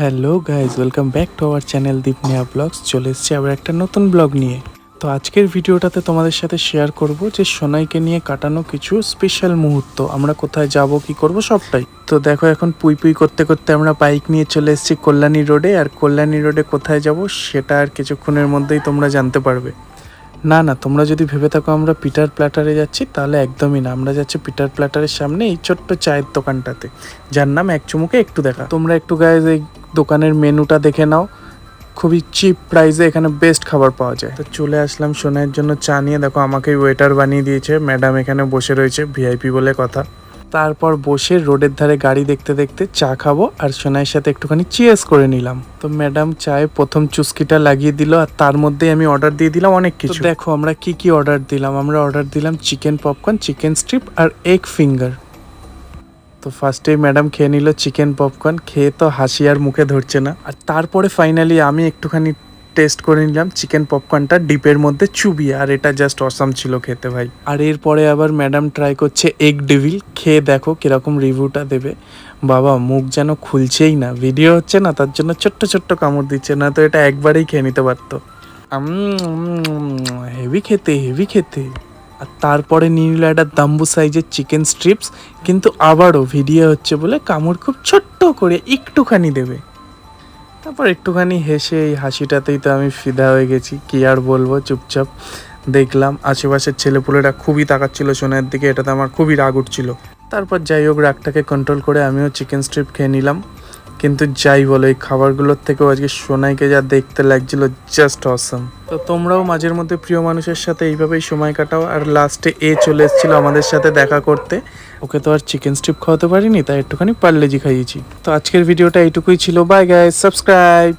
Hello guys welcome back to our channel Deepniya blogs. চলে এসেছি আবার একটা নতুন ব্লগ নিয়ে। তো আজকের ভিডিওটাতে তোমাদের সাথে শেয়ার করব যে সোনাইকে নিয়ে কাটানো কিছু স্পেশাল মুহূর্ত। আমরা কোথায় যাব, কি করব, সবটাই। তো দেখো এখন পুই পুই করতে করতে আমরা বাইক নিয়ে চলে এসেছি কল্যাণী রোডে আর কল্যাণী রোডে কোথায় যাব, সেটা আর কিছুক্ষণের মধ্যেই তোমরা জানতে পারবে। না না, তোমরা যদি ভেবে থাকো আমরা পিটার প্ল্যাটারে যাচ্ছি, তাহলে একদমই না। আমরা যাচ্ছি পিটার প্ল্যাটারের সামনে এই ছোট্ট চায়ের দোকানটাতে। যার নাম এক চুমুকে একটু দেখা। তোমরা একটু গায়ে দোকানের মেনুটা দেখে নাও। খুবই চিপ প্রাইসে এখানে বেস্ট খাবার পাওয়া যায়। তো চলে আসলাম সোনাইয়ের জন্য চা নিয়ে। দেখো আমাকে ওয়েটার বানিয়ে দিয়েছে। ম্যাডাম এখানে বসে রয়েছে ভিআইপি বলে কথা। তারপর বসে রোডের ধারে গাড়ি দেখতে দেখতে চা খাব আর সোনাইয়ের সাথে একটুখানি চিয়ার্স করে নিলাম। তো ম্যাডাম চায়ে প্রথম চুস্কিটা লাগিয়ে দিল আর তার মধ্যেই আমি অর্ডার দিয়ে দিলাম অনেক কিছু। দেখো আমরা কি কি অর্ডার দিলাম? আমরা অর্ডার দিলাম চিকেন পপকর্ন চিকেন স্ট্রিপ আর এগ ফিঙ্গার তো ফার্স্টেই ম্যাডাম খেয়ে নিল চিকেন পপকর্ন খেয়ে তো হাসি আর মুখে ধরছে না। আর তারপরে ফাইনালি আমি একটুখানি টেস্ট করে নিলাম চিকেন পপকর্নটা ডিপের মধ্যে চুবিয়ে, আর এটা জাস্ট অসাম ছিল খেতে ভাই। আর এরপরে আবার ম্যাডাম ট্রাই করছে এগ ডেভিল খেয়ে দেখো কীরকম রিভিউটা দেবে। বাবা, মুখ যেন খুলছেই না ভিডিও হচ্ছে না, তার জন্য ছোট্ট ছোট্ট কামড় দিচ্ছে, না তো এটা একবারেই খেয়ে নিতে পারতো। হেভি খেতে হেভি খেতে। আর তারপরে নিয়ে নিল একটা দাম্বু সাইজের চিকেন স্ট্রিপস কিন্তু আবারও ভিডিও হচ্ছে বলে কামড় খুব ছোট্ট করে একটুখানি দেবে। তারপর একটুখানি হেসে এই হাসিটাতেই তো আমি ফিদা হয়ে গেছি, কি আর বলব, চুপচাপ দেখলাম। আশেপাশের ছেলেপুলেরা খুবই তাকাচ্ছিল সোনার দিকে, এটাতে আমার খুবই রাগ উঠছিল। তারপর যাই হোক, রাগটাকে কন্ট্রোল করে আমিও চিকেন স্ট্রিপ খেয়ে নিলাম। কিন্তু যাই বলো, এই খাবারগুলোর থেকেও আজকে সোনাইকে যা দেখতে লাগছিল জাস্ট অসম তো তোমরাও মাঝের মধ্যে প্রিয় মানুষের সাথে এইভাবেই সময় কাটাও, আর লাস্টে এ চলে এসেছিল আমাদের সাথে দেখা করতে। ওকে তো আর চিকেন স্ট্রিপ খাওয়াতে পারিনি, তাই একটুখানি পার্লেজি খাইয়েছি। তো আজকের ভিডিওটা এইটুকুই ছিল। Bye guys subscribe